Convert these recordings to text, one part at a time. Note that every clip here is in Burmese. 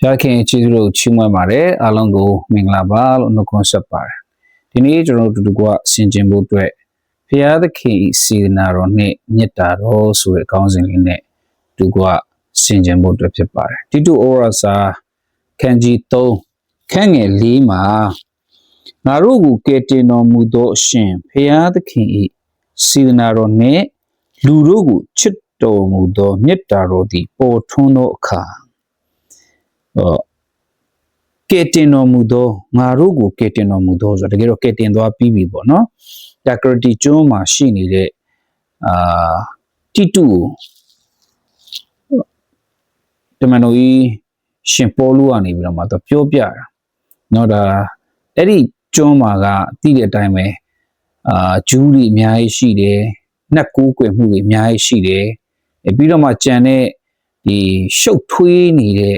ဖျားခင်ကျေးဇူးတော်ချီးမွမ်းပါတယ်အားလုံးကိုမင်္ဂလာပါလို့နှုတ်ခွန်းဆက်ပါတယ်ဒီနေ့ကျွန်တော်တို့အတူတကွဆင်ခြင်ဖို့အတွက်ဖျားသခင်ဤစေတနာတော်နဲ့မေတ္တာတော်ဆိုတဲ့ခေါင်းစဉ်လေးနဲ့အတူတကွဆင်ခြင်ဖို့အတွက်ဖြစ်ပါတယ်တိတုဩရစာခန်းကြီး3ခန်းငယ်4မှာငါတို့ကိုကယ်တင်တော်မူသောအရှင်ဖျားသခင်ဤစေတနာတော်နဲ့လူတို့ကိုချစ်တော်မူသောမေတ္တာတော်သည်ပေါ်ထွန်းသောအခါဟော ကဲတင်တော်မူသောငါတို့ကိုကဲတင်တော်မူသောဆိုတော့တကယ်တော့ကဲတင်သွားပြီးပြီပေါ့နော်ဒါကရတီကျွန်းမှာရှိနေတဲ့အာတိတုကိုတမန်တော်ကြီးရှင်ပေါလုကနေပြီးတော့မှတော့ပြောပြတာเนาะဒါအဲ့ဒီကျွန်းမှာကတိတဲ့အတိုင်းပဲအာဂျူးတွေအများကြီးရှိတယ်နှက်ကူးကွယ်မှုတွေအများကြီးရှိတယ်အဲပြီးတော့မှကြံတဲ့ဒီရှုပ်ထွေးနေတဲ့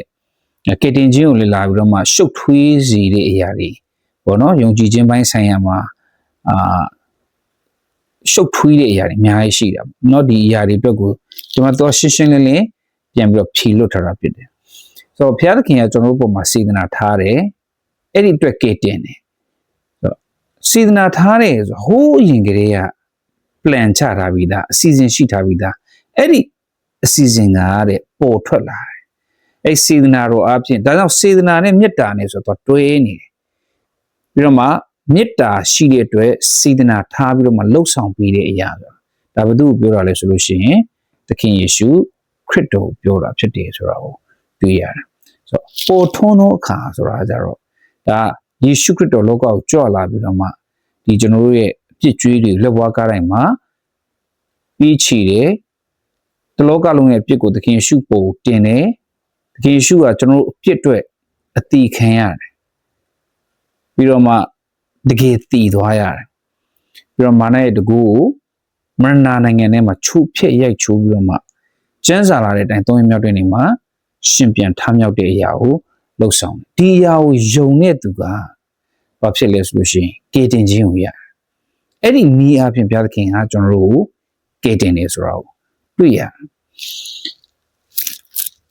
ကေတင်ချင်းကိုလေ့လာပြီးတော့မှရှုပ်ထွေးစီတဲ့အရာတွေပေါ့နော်ယုံကြည်ခြင်းပိုင်းဆိုင်ရာမှာအာရှုပ်ထွေးတဲ့အရာတွေအများကြီးရှိတာပေါ့နော်ဒီအရာတွေအတွက်ကိုကျွန်တော်တော့ရှင်းရှင်းလင်းလင်းပြန်ပြီးတော့ဖြေလွတ်ထားတာဖြစ်တယ်ဆိုတော့ဘုရားသခင်ကကျွန်တော်တို့ပုံမှာစေတနာထားတယ်အဲ့ဒီအတွက်ကေတင်တယ်ဆိုတော့စေတနာထားတယ်ဆိုဟိုးအရင်ကလေးက plan ချထားပြီးသားအစီအစဉ်ရှိထားပြီးသားအဲ့ဒီအစီအစဉ်ကတဲ့ပေါ်ထွက်လာတယ် အဲ့စေတနာတော်အပြင်ဒါကြောင့်စေတနာနဲ့မေတ္တာနဲ့ဆိုတော့တွဲနေတယ်ပြီးတော့မှမေတ္တာရှိတဲ့အတွက်စေတနာထားပြီးတော့မှလှုပ်ဆောင်ပေးတဲ့အရာဆိုတာဒါဘု து ပြောတာလဲဆိုလို့ရှိရင်သခင်ယေရှုခရစ်တော်ကိုပြောတာဖြစ်တယ်ဆိုတာကိုတွေ့ရတယ်ဆိုတော့ပေါ်ထွန်းသောအခါဆိုတာကြတော့ဒါယေရှုခရစ်တော်လောကကိုကြွလာပြီးတော့မှဒီကျွန်တော်တို့ရဲ့အပြစ်ကြွေးတွေလက်ဝါးကားတိုင်းမှာပြီးချီတယ်တလောကလုံးရဲ့အပြစ်ကိုသခင်ယေရှုပို့တင်တယ် တကယ်ရှုကကျွန်တော်တို့အပြစ်အတွက်အတီခံရတယ်ပြီးတော့မှတကယ်တည်သွားရတယ်ပြီးတော့မာနရဲ့တကူကိုမရဏနိုင်ငံထဲမှာချုပ်ဖြစ်ရိုက်ချိုးပြီးတော့မှကျန်းစာလာတဲ့အတိုင်းသုံးရမြောက်တဲ့နေမှာရှင်ပြန်ထမြောက်တဲ့အရာကိုလှုပ်ဆောင်တယ်ဒီအရာကိုယုံတဲ့သူကဘာဖြစ်လဲဆိုလို့ရှိရင်ကေတင်ခြင်းကိုရတယ်အဲ့ဒီနီးအပြင်ဘုရားသခင်ကကျွန်တော်တို့ကိုကေတင်နေဆိုတာကိုတွေ့ရတယ်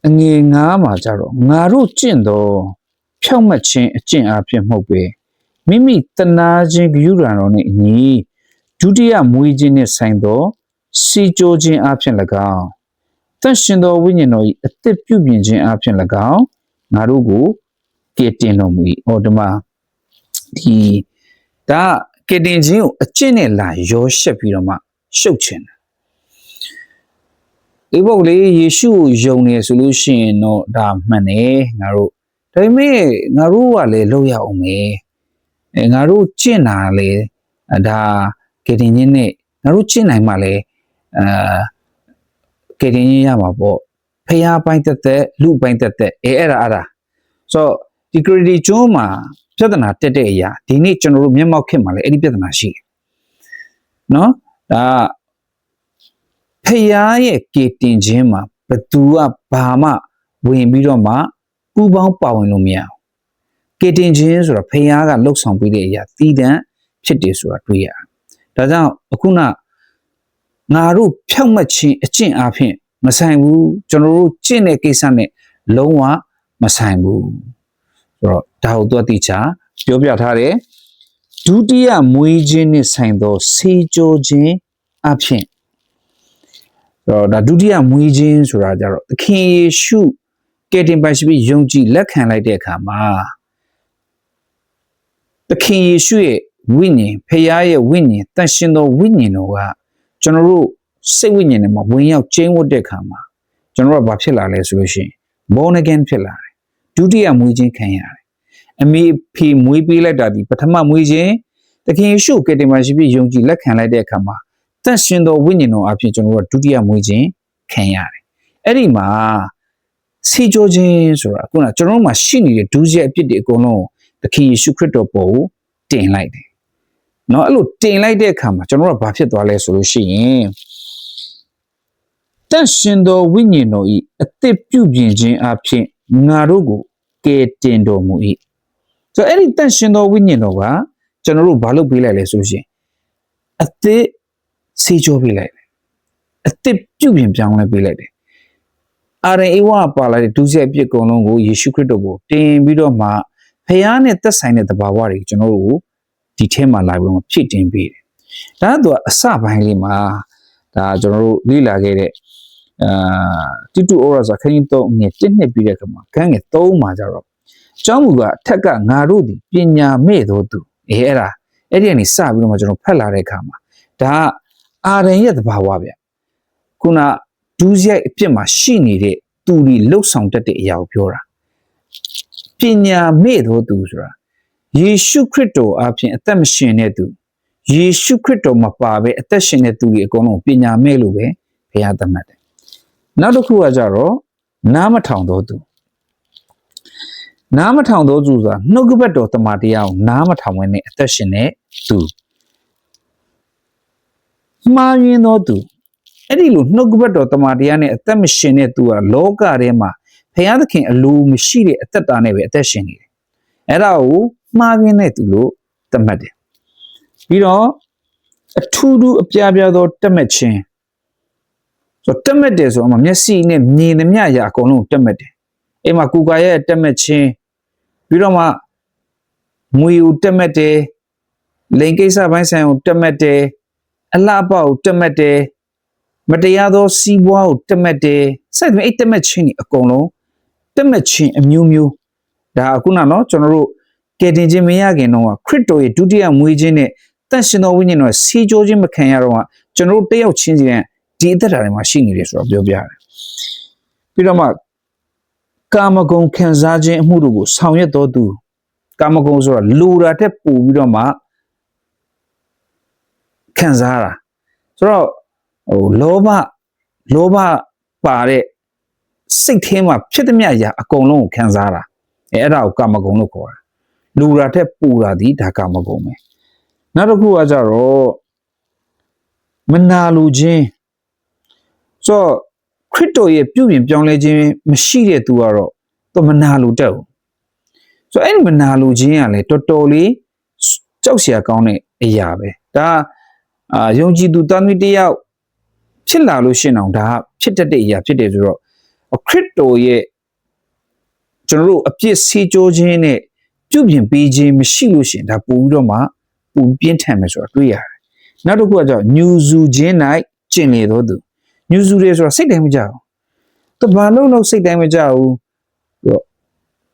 အငယ်ငါးမှာကြတော့ငါတို့ကျင့်သောဖြောက်မှတ်ခြင်းအကျင့်အဖြစ်မဟုတ်ပဲမိမိတနာခြင်းဂရုဏာတော်နှင့်အညီဒုတိယမွေးခြင်းနှင့်ဆိုင်သောစီကြိုးခြင်းအဖြစ်၎င်းတန်ရှင်သောဝိညာဉ်တော်၏အသက်ပြုပြင်ခြင်းအဖြစ်၎င်းငါတို့ကိုကယ်တင်တော်မူ၏ဟောဒီမှာဒီဒါကယ်တင်ခြင်းကိုအကျင့်နဲ့လာရောရှက်ပြီးတော့မှရှုပ်ခြင်း ဒီဘုတ်လေးယေရှုကိုယုံနေဆိုလို့ရှိရင်တော့ဒါမှန်တယ်ငါတို့ဒါပေမဲ့ငါတို့ကလည်းလောက်ရအောင်မယ်အဲငါတို့ကျင့်တာလေဒါကေတင်ချင်းနဲ့ငါတို့ကျင့်နိုင်မှလည်းအာကေတင်ချင်းရမှာပေါ့ဖះပိုင်းတက်တက်လူပိုင်းတက်တက်အဲအဲ့ဒါအဲ့ဒါဆိုတော့ဒီ credit ကျွန်းမှာပြဿနာတက်တဲ့အရာဒီနေ့ကျွန်တော်တို့မျက်မှောက်ခေတ်မှာလည်းအဲ့ဒီပြဿနာရှိတယ်နော်ဒါက ဖယားရဲ့ကေတင်ခြင်းမှာဘသူကဘာမှဝင်ပြီးတော့မှပူပေါင်းပါဝင်လို့မရဘူးကေတင်ခြင်းဆိုတော့ဖယားကလှုပ်ဆောင်ပေးတဲ့အရာတည်တံ့ဖြစ်တယ်ဆိုတာတွေ့ရတယ်ဒါကြောင့်အခုနငါတို့ဖြောက်မှတ်ခြင်းအကျင့်အဖြစ်မဆိုင်ဘူးကျွန်တော်တို့ကျင့်တဲ့ကိစ္စနဲ့လုံးဝမဆိုင်ဘူးဆိုတော့ဒါကိုသူကတိချာပြောပြထားတယ်ဒုတိယမွေးခြင်းနဲ့ဆိုင်သောစေကြောခြင်းအဖြစ်အဲ့ တော့ဒါဒုတိယမွေးခြင်းဆိုတာကြတော့သခင်ယေရှုကယ်တင်ပါရှိပြီးယုံကြည်လက်ခံလိုက်တဲ့အခါမှာသခင်ယေရှုရဲ့ဝိညာဉ်ဖခင်ရဲ့ဝိညာဉ်တန်ရှင်သောဝိညာဉ်တော်ကကျွန်တော်တို့စိတ်ဝိညာဉ်ထဲမှာဝင်ရောက်ကျင်းဝတ်တဲ့အခါမှာကျွန်တော်တို့ကဘာဖြစ်လာလဲဆိုလို့ရှိရင် born again ဖြစ်လာတယ်ဒုတိယမွေးခြင်းခံရတယ်အမေဖေမွေးပေးလိုက်တာဒီပထမမွေးခြင်းသခင်ယေရှုကယ်တင်ပါရှိပြီးယုံကြည်လက်ခံလိုက်တဲ့အခါမှာ သက်ရှင်သောဝိညာဉ်တော်အဖြစ်ကျွန်တော်တို့ကဒုတိယမွေးခြင်းခံရတယ်။အဲ့ဒီမှာစီကြောခြင်းဆိုတာခုနကျွန်တော်တို့မှာရှိနေတဲ့ဒုစရိုက်အပြစ်တွေအကုန်လုံးသခင်ယေရှုခရစ်တော်ပေါ်ကိုတင်လိုက်တယ်။နော်အဲ့လိုတင်လိုက်တဲ့အခါမှာကျွန်တော်တို့ကဘာဖြစ်သွားလဲဆိုလို့ရှိရင်တန်ရှင်တော်ဝိညာဉ်တော်ဤအသက်ပြုပြင်ခြင်းအဖြစ်ငါတို့ကိုကယ်တင်တော်မူ၏။ဆိုတော့အဲ့ဒီတန်ရှင်တော်ဝိညာဉ်တော်ကကျွန်တော်တို့ဘာလုပ်ပေးလိုက်လဲဆိုလို့ရှိရင်အသက် ဆေးကြောပေးလိုက်တယ်အစ်စ်ပြုတ်ပြင်ပြောင်းလဲပေးလိုက်တယ်အာရန်အေဝါပါလာတဲ့ဒုစရိုက်အပြစ်အကုန်လုံးကိုယေရှုခရစ်တော်ကိုတင်ပြီးတော့မှဖခင်နဲ့သက်ဆိုင်တဲ့သဘာဝတွေကျွန်တော်တို့ကိုဒီထဲမှာလာပြီးတော့ဖြည့်တင်ပေးတယ်။ဒါကတော့အစပိုင်းလေးမှာဒါကျွန်တော်တို့လေ့လာခဲ့တဲ့အာတိတူဩရစာခရင်တော့ငယ်တစ်နှစ်ပြီးတဲ့ခါမှာခန်းငယ်၃မှာကြတော့ကျောင်းမူကအထက်ကငါတို့ဒီပညာမဲ့တော်သူအဲအဲ့ဒါအဲ့ဒီကနေစပြီးတော့မှကျွန်တော်ဖတ်လာတဲ့အခါမှာဒါက အာရန်ရဲ့သဘာဝဗျခုနဒူးရိုက်အပြစ်မှာရှိနေတဲ့သူတွေလှုပ်ဆောင်တတ်တဲ့အရာကိုပြောတာပညာမဲ့တော်သူဆိုတာယေရှုခရစ်တော်အပြင်အသက်မရှင်တဲ့သူယေရှုခရစ်တော်မှာပါပဲအသက်ရှင်တဲ့သူတွေအကုန်လုံးပညာမဲ့လို့ပဲဘုရားသတ်မှတ်တယ်နောက်တစ်ခုကကြတော့နားမထောင်တော်သူနားမထောင်တော်သူဆိုတာနှုတ်ကပတ်တော်တမန်တရားကိုနားမထောင်ဝင်တဲ့အသက်ရှင်တဲ့သူ မှားယွင်းတော်သူအဲ့ဒီလိုနှုတ်ကပတ်တော်တမန်တရားနဲ့အသက်မရှင်တဲ့သူကလောကထဲမှာဘုရားသခင်အလိုမရှိတဲ့အသက်တာနဲ့ပဲအသက်ရှင်နေတယ်အဲ့ဒါကိုမှားယွင်းတဲ့သူလို့သတ်မှတ်တယ်ပြီးတော့အထူးထူးအပြားပြားသောတက်မှတ်ခြင်းဆိုတော့တက်မှတ်တယ်ဆိုတော့မှမျက်စိနဲ့မြင်သမျှအရာအကုန်လုံးတက်မှတ်တယ်အိမ်မှာကူကာရဲ့တက်မှတ်ခြင်းပြီးတော့မှငွေကိုတက်မှတ်တယ်လိန်ကိစ္စပိုင်းဆိုင်ကိုတက်မှတ်တယ် အလှပကိုတက်မှတ်တယ်မတရားသောစီးပွားကိုတက်မှတ်တယ်စသဖြင့်အဲ့တက်မှတ်ခြင်းတွေအကုန်လုံးတက်မှတ်ခြင်းအမျိုးမျိုးဒါအခုနနော်ကျွန်တော်တို့ကယ်တင်ခြင်းမရခင်တော့ခရစ်တော်ရဲ့ဒုတိယမွေးခြင်းနဲ့တန်ရှင်တော်ဝိညာဉ်တော်စီးကြိုးခြင်းမခံရတော့ကျွန်တော်တို့တယောက်ချင်းစီတဲ့ဒီအသက်တာတွေမှာရှိနေတယ်ဆိုတော့ပြောပြရတယ်ပြီးတော့မှကာမဂုဏ်ခံစားခြင်းအမှုတို့ကိုဆောင်ရွက်တော်သူကာမဂုဏ်ဆိုတာလူတာတက်ပို့ပြီးတော့မှ ခံစားတာဆိုတော့ဟိုလောဘလောဘပါတဲ့စိတ်ထဲမှာဖြစ်သမျှအရာအကုန်လုံးကိုခံစားတာအဲအဲ့ဒါကိုကာမဂုဏ်လို့ခေါ်တာလူတာတက်ပူတာဒီဒါကာမဂုဏ်ပဲနောက်တစ်ခုကကြတော့မနာလိုခြင်းဆိုတော့ခရစ်တော်ရဲ့ပြုပြင်ပြောင်းလဲခြင်းမရှိတဲ့သူကတော့သူမနာလိုတတ်ဘူးဆိုတော့အဲ့ဒီမနာလိုခြင်းကလည်းတော်တော်လေးကြောက်စရာကောင်းတဲ့အရာပဲဒါ အာယုံကြည်သူတန်မြတယောက်ဖြစ်လာလို့ရှင်းအောင်ဒါဖြစ်တတ်တဲ့အရာဖြစ်တယ်ဆိုတော့ခရစ်တော်ရဲ့ကျွန်တော်တို့အပြစ်စီးကြိုးခြင်းနဲ့ပြုပြင်ပေးခြင်းမရှိလို့ရှရင်ဒါပို့ပြီးတော့မှပိုပြင်းထန်မယ်ဆိုတာတွေ့ရတယ်နောက်တစ်ခုကကြောင့်ညူစုခြင်း၌ကျင်လေတော်သူညူစုတယ်ဆိုတာစိတ်တိုင်းမကြဘူးတဘာလုံးလုံးစိတ်တိုင်းမကြဘူး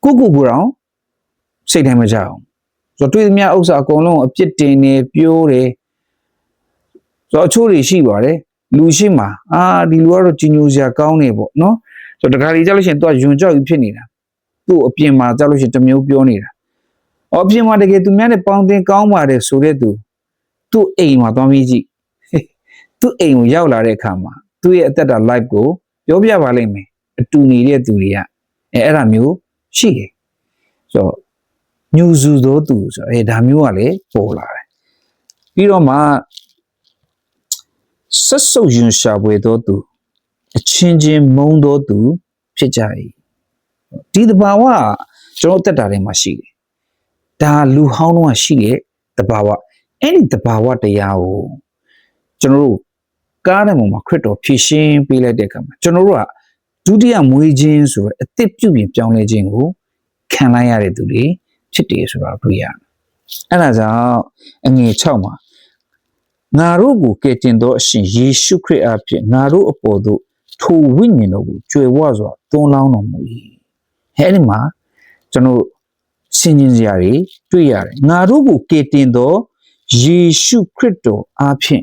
ကိုကိုကိုတောင်စိတ်တိုင်းမကြဘူးဆိုတော့တွေ့သမျှဥစ္စာအကုန်လုံးအပြစ်တင်နေပြိုးတယ်ဆို တော့အချို့တွေရှိပါတယ်လူရှိမှာအာဒီလူကတော့ကြီးညိုစရာကောင်းနေပေါ့နော်ဆိုတော့တခါလေကြောက်လို့ရှိရင်သူကယွန်ကြောက်ပြီးဖြစ်နေတာသူ့အပြင်မှာကြောက်လို့ရှိရင်တစ်မျိုးပြောနေတာအော်အပြင်မှာတကယ်သူများနဲ့ပေါင်းတင်ကောင်းပါတယ်ဆိုတဲ့သူသူ့အိမ်မှာသွားပြီးကြည့်သူ့အိမ်ကိုရောက်လာတဲ့အခါမှာသူ့ရဲ့အသက်တာ live ကိုပြောပြပါလိမ့်မယ်အတူနေတဲ့သူတွေကအဲအဲ့ဒါမျိုးရှိတယ်ဆိုတော့ညူစုသောသူဆိုတော့အဲဒါမျိုးကလည်းပေါ်လာတယ်ပြီးတော့မှ ဆက်ဆုပ်ယွန်ရှာပွေသောသူအချင်းချင်းမုန်းသောသူ ဖြစ်ကြ၏ဒီတဘာဝကျွန်တော်တက်တာတွေမှာရှိတယ်ဒါလူဟောင်းတော့ရှိတဲ့တဘာဝအဲ့ဒီတဘာဝတရားကိုကျွန်တော်တို့ကားတဲ့ပုံမှာခရစ်တော်ဖြည့်ရှင်းပေးလိုက်တဲ့အခါမှာကျွန်တော်တို့ကဒုတိယမွေးခြင်းဆိုရယ်အသစ်ပြုပြင်ပြောင်းလဲခြင်းကိုခံလိုက်ရတဲ့သူတွေဖြစ်တယ်ဆိုတာတွေ့ရတယ်အဲ့ဒါကြောင့်အငယ်6မှာ ငါတို့ကိုကယ်တင်သောအရှင်ယေရှုခရစ်အဖြစ်ငါတို့အပေါ်သို့ထိုဝိညာဉ်တော်ကိုကြွယ်ဝစွာသွန်းလောင်းတော်မူ၏ဟဲ့ဒီမှာကျွန်တော်ဆင်ញင်စရာတွေတွေ့ရတယ်ငါတို့ကိုကယ်တင်သောယေရှုခရစ်တော်အဖြစ်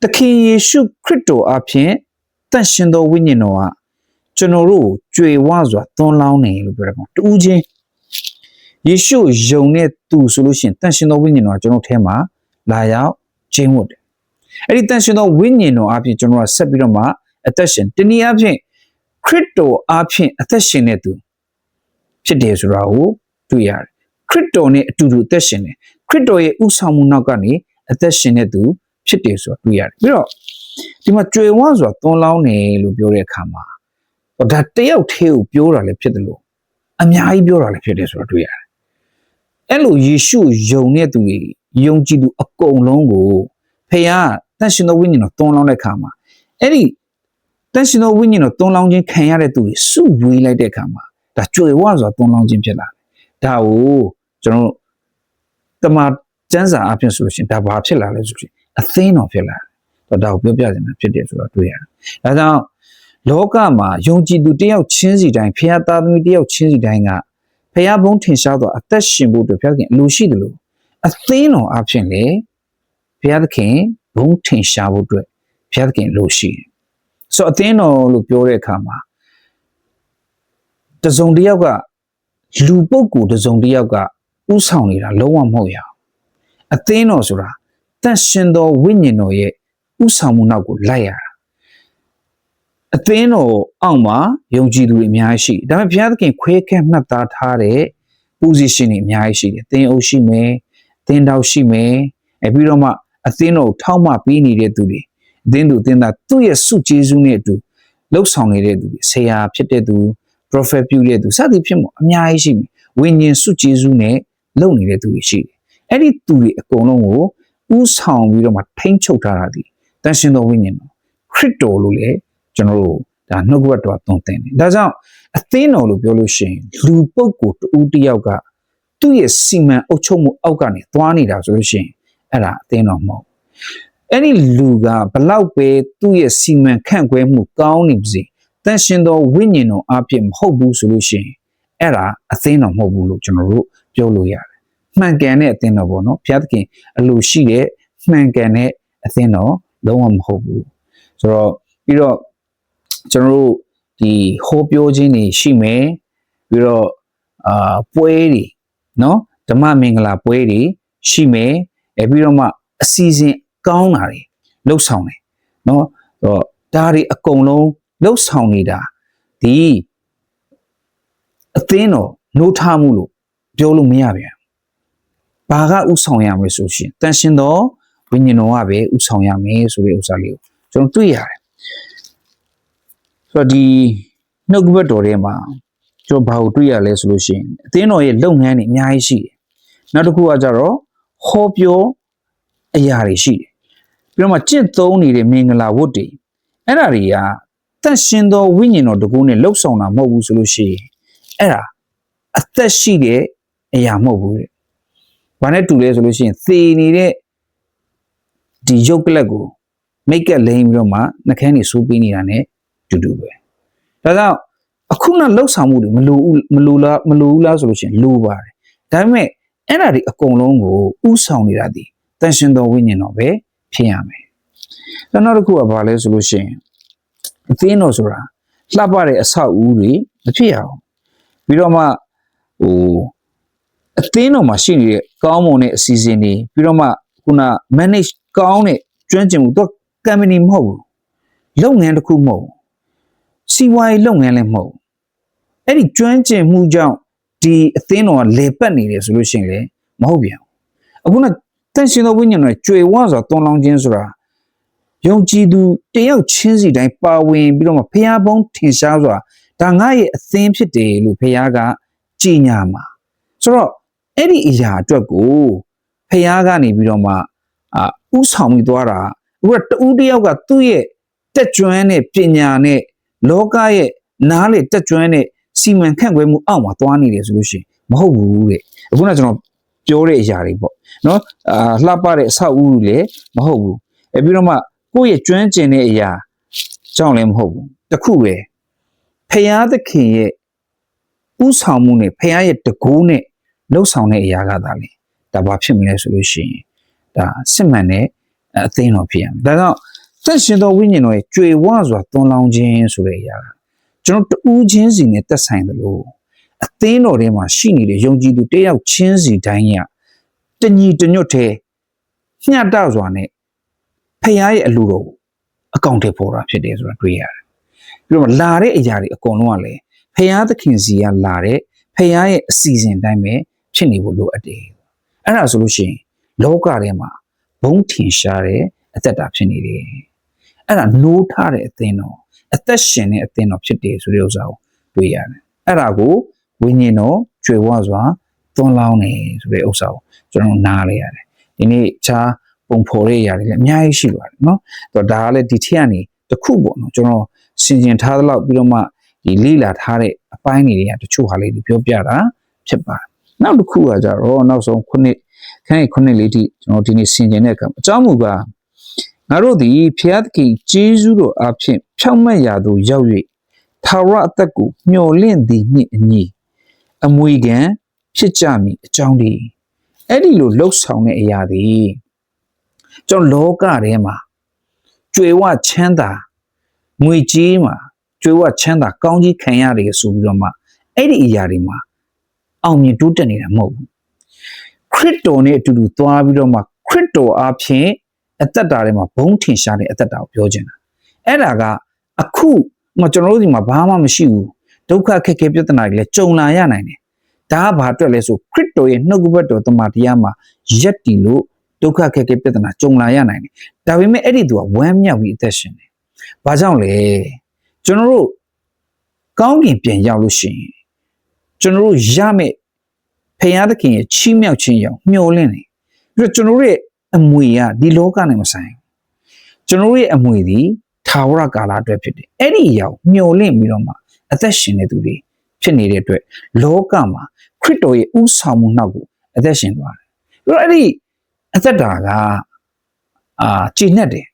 သခင်ယေရှုခရစ်တော်အဖြစ်တန်ရှင်သောဝိညာဉ်တော်ကကျွန်တော်တို့ကိုကြွယ်ဝစွာသွန်းလောင်းနေလို့ပြောတယ်ပေါ့တူးချင်းယေရှုယုံတဲ့သူဆိုလို့ရှိရင်တန်ရှင်သောဝိညာဉ်တော်ကကျွန်တော်ထဲမှာလာရောက် ကျင်းဝတ်တယ်အဲ့ဒီတန်ရှင်သောဝိညာဉ်တော်အဖြစ်ကျွန်တော်ကဆက်ပြီးတော့မှအသက်ရှင်တနည်းအားဖြင့်ခရစ်တော်အားဖြင့်အသက်ရှင်တဲ့သူဖြစ်တယ်ဆိုတာကိုတွေ့ရတယ်ခရစ်တော်နဲ့အတူတူအသက်ရှင်တယ်ခရစ်တော်ရဲ့ဥဆောင်မှုနောက်ကနေအသက်ရှင်တဲ့သူဖြစ်တယ်ဆိုတာတွေ့ရတယ်ပြီးတော့ဒီမှာကြွယ်ဝဆိုတာသွန်လောင်းတယ်လို့ပြောတဲ့အခါမှာဒါတယောက်သေးကိုပြောတာလည်းဖြစ်တယ်လို့အများကြီးပြောတာလည်းဖြစ်တယ်ဆိုတာတွေ့ရတယ်အဲ့လိုယေရှုယုံတဲ့သူတွေ ယုံကြည်သူအကုန်လုံးကိုဖခင်တန်ရှင်သောဝိညာဉ်တော်သွန်လောင်းတဲ့အခါမှာအဲ့ဒီတန်ရှင်သောဝိညာဉ်တော်သွန်လောင်းခြင်းခံရတဲ့သူတွေစုဝေးလိုက်တဲ့အခါမှာဒါကြွယ်ဝစွာသွန်လောင်းခြင်းဖြစ်လာတယ်ဒါကိုကျွန်တော်တို့တမန်ကျမ်းစာအဖြစ်ဆိုလို့ရှိရင်ဒါဘာဖြစ်လာလဲဆိုရင်အသင်းတော်ဖြစ်လာတယ်ဒါကိုပြောပြနေတာဖြစ်တယ်ဆိုတော့တွေ့ရတယ်ဒါကြောင့်လောကမှာယုံကြည်သူတယောက်ချင်းစီတိုင်းဖခင်သားသမီးတယောက်ချင်းစီတိုင်းကဖခင်ဘုန်းထင်ရှားသောအသက်ရှင်ဖို့အတွက်ဖခင်အလိုရှိတယ်လို့ အသင်းတော်အဖြစ်လေဖခင်သခင်ဘုန်းထင်ရှားဖို့အတွက်ဖခင်သခင်လိုရှိတယ်ဆိုတော့အသင်းတော်လို့ပြောတဲ့အခါမှာတစုံတစ်ယောက်ကလူပုဂ္ဂိုလ်တစုံတစ်ယောက်ကဥဆောင်နေတာလုံးဝမဟုတ်ရအောင်အသင်းတော်ဆိုတာတန်ရှင်သောဝိညာဉ်တော်ရဲ့ဥဆောင်မှုနောက်ကိုလိုက်ရတာအသင်းတော်အောက်မှာယုံကြည်သူတွေအများကြီးရှိတယ်ဒါပေမဲ့ဘုရားသခင်ခွဲခန့်မှတ်သားထားတဲ့ position တွေအများကြီးရှိတယ်သင်အုပ်ရှိမယ် သင်တောက်ရှိမယ်အဲပြီးတော့မှအသင်းတော်ကိုထောက်မှပေးနေတဲ့သူတွေအသင်းသူအသင်းသားသူ့ရဲ့စုကျေးဇူးနဲ့အတူလှုပ်ဆောင်နေတဲ့သူတွေဆရာဖြစ်တဲ့သူ prophet ပြုတဲ့သူစသည်ဖြစ်မို့အများကြီးရှိမယ်ဝိညာဉ်စုကျေးဇူးနဲ့လုပ်နေတဲ့သူတွေရှိတယ်အဲ့ဒီသူတွေအကုန်လုံးကိုဥဆောင်ပြီးတော့မှထိမ့်ချုပ်ထားတာဒီတန်ရှင်တော်ဝိညာဉ်တော်ခရစ်တော်လို့လေကျွန်တော်တို့ဒါနှုတ်ကပတ်တော်သွန်သင်တယ်ဒါကြောင့်အသင်းတော်လို့ပြောလို့ရှိရင်လူပုဂ္ဂိုလ်တူတစ်ယောက်က သူ့ရဲ့စီမံအုပ်ချုပ်မှုအောက်ကနေသွားနေတာဆိုလို့ရှိရင်အဲ့ဒါအသင်းတော်မဟုတ်အဲ့ဒီလူကဘလောက်ပဲသူ့ရဲ့စီမံခန့်ခွဲမှုကောင်းနေပါစေတန်ရှင်တော်ဝိညာဉ်တော်အဖြစ်မဟုတ်ဘူးဆိုလို့ရှိရင်အဲ့ဒါအသင်းတော်မဟုတ်ဘူးလို့ကျွန်တော်တို့ပြောလို့ရတယ်မှန်ကန်တဲ့အသင်းတော်ပေါ့နော်ဘုရားသခင်အလိုရှိတဲ့မှန်ကန်တဲ့အသင်းတော်လုံးဝမဟုတ်ဘူးဆိုတော့ပြီးတော့ကျွန်တော်တို့ဒီဟောပြောခြင်းတွေရှိမယ်ပြီးတော့အာပွဲတွေ နော်ဓမ္မမင်္ဂလာပွဲတွေရှိမယ်အဲပြီးတော့မှအစီအစဉ်ကောင်းတာတွေလှုပ်ဆောင်တယ်နော်ဆိုတော့ဒါတွေအကုန်လုံးလှုပ်ဆောင်နေတာဒီအသင်းတော်နှိုးထားမှုလို့ပြောလို့မရပြန်ဘာကဥဆောင်ရမလဲဆိုရှင်တန်ရှင်တော်ဝိညာဉ်တော်ကပဲဥဆောင်ရမယ်ဆိုတဲ့ဥစ္စာလေးကိုကျွန်တော်တွေ့ရတယ်ဆိုတော့ဒီနှုတ်ကပတ်တော်ထဲမှာ ကျွန်တော်ဘာကိုတွေ့ရလဲဆိုလို့ရှိရင်အသင်းတော်ရဲ့လုပ်ငန်းတွေအများကြီးရှိတယ်နောက်တစ်ခုကကြတော့ဟောပြောအရာတွေရှိတယ်ပြီးတော့မှကြင့်သုံးနေတဲ့မင်္ဂလာဝတ်တွေအဲ့ဒါတွေကတန်ရှင်သောဝိညာဉ်တော်တကူနဲ့လှုပ်ဆောင်တာမဟုတ်ဘူးဆိုလို့ရှိရင်အဲ့ဒါအသက်ရှိတဲ့အရာမဟုတ်ဘူးတဲ့ဘာနဲ့တူလဲဆိုလို့ရှိရင်သေနေတဲ့ဒီရုပ်ကလပ်ကိုမိတ်ကက်လိမ့်ပြီးတော့မှနှကန်းနေစိုးပေးနေတာ ਨੇ တူတူပဲဒါကြောင့် အခုနလှုပ်ဆောင်မှုတွေမလိုဘူးမလိုလားမလိုဘူးလားဆိုလို့ရှိရင်လိုပါတယ်ဒါပေမဲ့အဲ့ဒါတွေအကုန်လုံးကိုဥဆောင်နေတာဒီတန်ရှင်တော်ဝိညာဉ်တော်ပဲဖြစ်ရမယ်။နောက်တစ်ခုကဘာလဲဆိုလို့ရှိရင်အသင်းတော်ဆိုတာလှပတဲ့အဆောက်အဦတွေမဖြစ်ရအောင်ပြီးတော့မှဟိုအသင်းတော်မှာရှိနေတဲ့ကောင်းမွန်တဲ့အစီအစဉ်တွေပြီးတော့မှခုန manage ကောင်းတဲ့ကျွမ်းကျင်မှုတော့ company မဟုတ်ဘူးလုပ်ငန်းတစ်ခုမဟုတ်ဘူးစီးပွားရေးလုပ်ငန်းလည်းမဟုတ်ဘူး အဲ့ဒီကျွမ်းကျင်မှုကြောင့်ဒီအသင်းတော်ကလေပတ်နေတယ်ဆိုလို့ရှိရင်လည်းမဟုတ်ပြန်ဘူးအခုနတန်ရှင်သောဝိညာဉ်တော်ကြွေဝါဆိုတာတွန်းလောင်းခြင်းဆိုတာယုံကြည်သူတယောက်ချင်းစီတိုင်းပါဝင်ပြီးတော့မှဖះဘုံထင်ရှားစွာဒါငါရဲ့အသင်းဖြစ်တယ်လို့ဖះကကြီးညာမှာဆိုတော့အဲ့ဒီအရာအတွက်ကိုဖះကနေပြီးတော့မှအာဥဆောင်ပြီးသွားတာအခုကတူးတယောက်ကသူ့ရဲ့တက်ကျွမ်းတဲ့ပညာနဲ့လောကရဲ့နားလေတက်ကျွမ်းတဲ့ စီမံခန့်ခွဲမှုအောက်မှာသွားနေတယ်ဆိုလို့ရှိရင်မဟုတ်ဘူးတဲ့အခုနကကျွန်တော်ပြောတဲ့အရာတွေပေါ့နော်အာလှပတဲ့အဆောက်အဦတွေလည်းမဟုတ်ဘူးအဲပြီးတော့မှကိုယ့်ရဲ့ကျွမ်းကျင်တဲ့အရာကြောင့်လည်းမဟုတ်ဘူးတခုပဲဖရာသခင်ရဲ့ဥဆောင်မှုနဲ့ဖရာရဲ့တကူးနဲ့လှုပ်ဆောင်တဲ့အရာကသာလေဒါဘာဖြစ်မလဲဆိုလို့ရှိရင်ဒါစစ်မှန်တဲ့အသိတော်ဖြစ်ရမယ်ဒါကြောင့်သက်ရှင်သောဝိညာဉ်တော်ရဲ့ကြွေဝစွာသွန်လောင်းခြင်းဆိုတဲ့အရာကျွ န်တော်တူးချင်းစီနဲ့တက်ဆိုင်တယ်လို့အသင်းတော်ထဲမှာရှိနေတဲ့ယုံကြည်သူတယောက်ချင်းစီတိုင်းကတညီတညွတ်တဲ့ညှတစွာနဲ့ဖခင်ရဲ့အလိုတော်ကိုအကောင့်ထဲပေါ်တာဖြစ်တယ်ဆိုတာတွေ့ရတယ်။ပြီးတော့လာတဲ့အရာတွေအကုန်လုံးကလည်းဖခင်သခင်စီကလာတဲ့ဖခင်ရဲ့အစီအစဉ်တိုင်းပဲဖြစ်နေဖို့လိုအပ်တယ်။အဲ့ဒါဆိုလို့ရှိရင်လောကထဲမှာဘုံထင်ရှားတဲ့အသက်တာဖြစ်နေတယ်။အဲ့ဒါနိုးထားတဲ့အသင်းတော် အသက်ရှင်တဲ့အသင်းတော်ဖြစ်တယ်ဆိုတဲ့ဥစ္စာကိုတွေ့ရတယ်။အဲ့ဒါကိုဝိညာဉ်တော်ကျွေဝစွာသွန်လောင်းနေဆိုတဲ့ဥစ္စာကိုကျွန်တော်နားလေရတယ်ဒီနေ့ခြားပုံဖော်တဲ့ຢာတွေလည်းအများကြီးရှိပါတယ်เนาะဆိုတော့ဒါကလည်းဒီထက်ကနေတစ်ခုပေါ့နော်ကျွန်တော် စင်ကျင်ထားသလောက်ပြီးတော့မှဒီလေးလာထားတဲ့အပိုင်းတွေကတချို့ဟာလေးတွေပြောပြတာဖြစ်ပါတယ်နောက်တစ်ခုကကြတော့နောက်ဆုံးခုနှစ်ခန်းခုနှစ်လေးထိကျွန်တော်ဒီနေ့စင်ကျင်တဲ့အခါအကြောင်းမူကား ငါတို့ဒီဖျားသခင်ဂျေဇုတော်အဖင်ဖြောင့်မတ်ရာသို့ရောက်၍ထာဝရအသက်ကိုမျှော်လင့်သည်နှင့်အညီအမွေခံဖြစ်ကြမည်အကြောင်းဒီအဲ့ဒီလိုလှုပ်ဆောင်တဲ့အရာတွေကျွန်တော်လောကထဲမှာကြွေဝချမ်းသာငွေကြီးမှာကြွေဝချမ်းသာကောင်းကြီးခံရတယ်ဆိုပြီးတော့မှအဲ့ဒီအရာတွေမှာအောင်မြင်တိုးတက်နေတာမဟုတ်ဘူးခရစ်တော်နဲ့အတူတူသွားပြီးတော့မှခရစ်တော်အဖြစ် အသက်တာထဲမှာဘုံထင်ရှားတဲ့အသက်တာကိုပြောချင်တာအဲ့ဒါကအခုမှကျွန်တော်တို့ဒီမှာဘာမှမရှိဘူးဒုက္ခခက်ခဲပြဿနာတွေလည်းကြုံလာရနိုင်တယ်ဒါကဘာအတွက်လဲဆိုခရစ်တော်ရဲ့နှုတ်ကပတ်တော်တမန်တရားမှာရက်တည်လို့ဒုက္ခခက်ခဲပြဿနာကြုံလာရနိုင်တယ်ဒါပေမဲ့အဲ့ဒီသူကဝမ်းမြောက်ပြီးအသက်ရှင်တယ်ဘာကြောင့်လဲကျွန်တော်တို့ကောင်းကင်ပြန်ရောက်လို့ရှိရင်ကျွန်တော်တို့ရမယ့်ဖခင်သခင်ရဲ့ချီးမြှောက်ခြင်းရောက်မျှော်လင့်တယ်ပြီးတော့ကျွန်တော်တို့ရဲ့ အမွေကဒီလောကနဲ့မဆိုင်ဘူးကျွန်တော်တို့ရဲ့အမွေဒီထာဝရကာလအတွက်ဖြစ်တယ်အဲ့ဒီအရာကိုမျှော်လင့်ပြီးတော့မှအသက်ရှင်နေသူတွေဖြစ်နေတဲ့အတွက်လောကမှာခရစ်တော်ရဲ့ဥဆောင်မှုနောက်ကိုအသက်ရှင်သွားတယ်ပြီးတော့အဲ့ဒီအသက်တာကအာကြည်နဲ့တယ်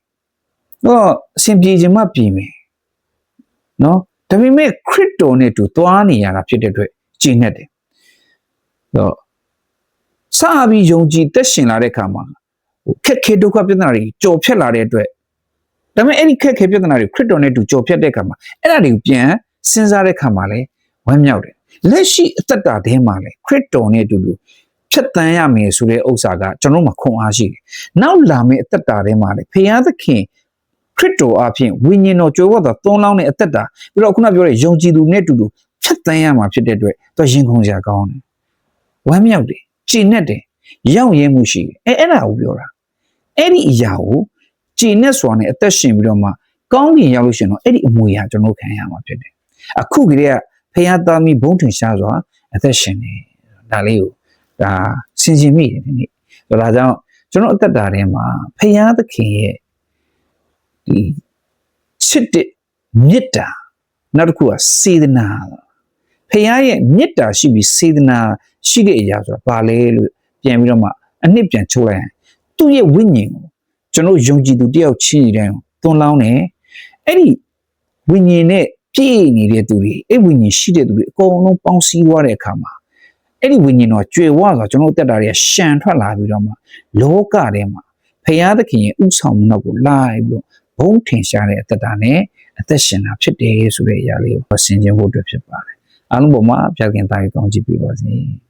တော့အစဉ်ပြေခြင်းမှပြည်မယ်နော်ဒါပေမဲ့ခရစ်တော်နဲ့တူသွားနေရတာဖြစ်တဲ့အတွက်ကြည်နဲ့တယ်တော့စပြီးယုံကြည်သက်ရှင်လာတဲ့အခါမှာဟို ခက်ခဲဒုက္ခပြဿနာတွေကြော်ဖြတ်လာတဲ့အတွက်ဒါပေမဲ့အဲ့ဒီခက်ခဲပြဿနာတွေခရစ်တော်နဲ့တူကြော်ဖြတ်တဲ့အခါမှာအဲ့ဒါတွေကိုပြန်စဉ်းစားတဲ့အခါမှာလဲဝမ်းမြောက်တယ်လက်ရှိအသက်တာထဲမှာလဲခရစ်တော်နဲ့အတူတူဖြတ်တန်းရမယ်ဆိုတဲ့ဥစ္စာကကျွန်တော်မှခွန်အားရှိတယ်နောက်လာမယ့်အသက်တာထဲမှာလဲဖခင်သခင်ခရစ်တော်အဖြစ်ဝိညာဉ်တော်ကြွယ်ဝသောသုံးလောင်းတဲ့အသက်တာပြီးတော့ခုနပြောတဲ့ယုံကြည်သူနဲ့အတူတူဖြတ်တန်းရမှာဖြစ်တဲ့အတွက်သူရင်ခုန်စရာကောင်းတယ်ဝမ်းမြောက်တယ်ကြည်နဲ့တယ်ရောက်ရဲမှုရှိတယ်အဲအဲ့ဒါကိုပြောတာ အဲ့ဒီအရာကိုကြည်နဲ့စွာနဲ့အသက်ရှင်ပြီးတော့မှကောင်းကင်ရောက်လို့ရှိရင်တော့အဲ့ဒီအမွေဟာကျွန်တော်ခံရမှာဖြစ်တယ်အခုကလေးကဖခင်သားမိဘုံထင်ရှားစွာအသက်ရှင်နေဒါလေးကိုဒါစင်စင်မိတယ်ဒီနေ့ဆိုတော့ဒါကြောင့်ကျွန်တော်အသက်တာထဲမှာဖခင်သခင်ရဲ့ဒီချစ်တဲ့မေတ္တာနောက်တစ်ခုကစေတနာဖခင်ရဲ့မေတ္တာရှိပြီးစေတနာရှိတဲ့အရာဆိုတာဘာလဲလို့ပြန်ပြီးတော့မှအနှစ်ပြန်ချိုးလိုက်ရင် သူ့ရဲ့ဝိညာဉ်ကိုကျွန်တော်ယုံကြည်သူတယောက်ချင်းနေတိုင်းသွန်လောင်းတယ်အဲ့ဒီဝိညာဉ်နဲ့ပြည့်နေတဲ့သူတွေအဲ့ဝိညာဉ်ရှိတဲ့သူတွေအကုန်လုံးပေါင်းစည်းသွားတဲ့အခါမှာအဲ့ဒီဝိညာဉ်တော်ကြွယ်ဝဆိုကျွန်တော်တက်တာတွေကရှံထွက်လာပြီးတော့မှလောကထဲမှာဖရာသခင်ရဲ့ဥဆောင်မှုနောက်ကိုလိုက်ပြီးတော့ဘုံထင်ရှားတဲ့အသက်တာနဲ့အသက်ရှင်တာဖြစ်တယ်ဆိုတဲ့အရာလေးကိုဆင်ခြင်ဖို့အတွက်ဖြစ်ပါတယ်အားလုံးပေါ်မှာဖျားခင်သားကြီးကောင်းချီးပေးပါစေ။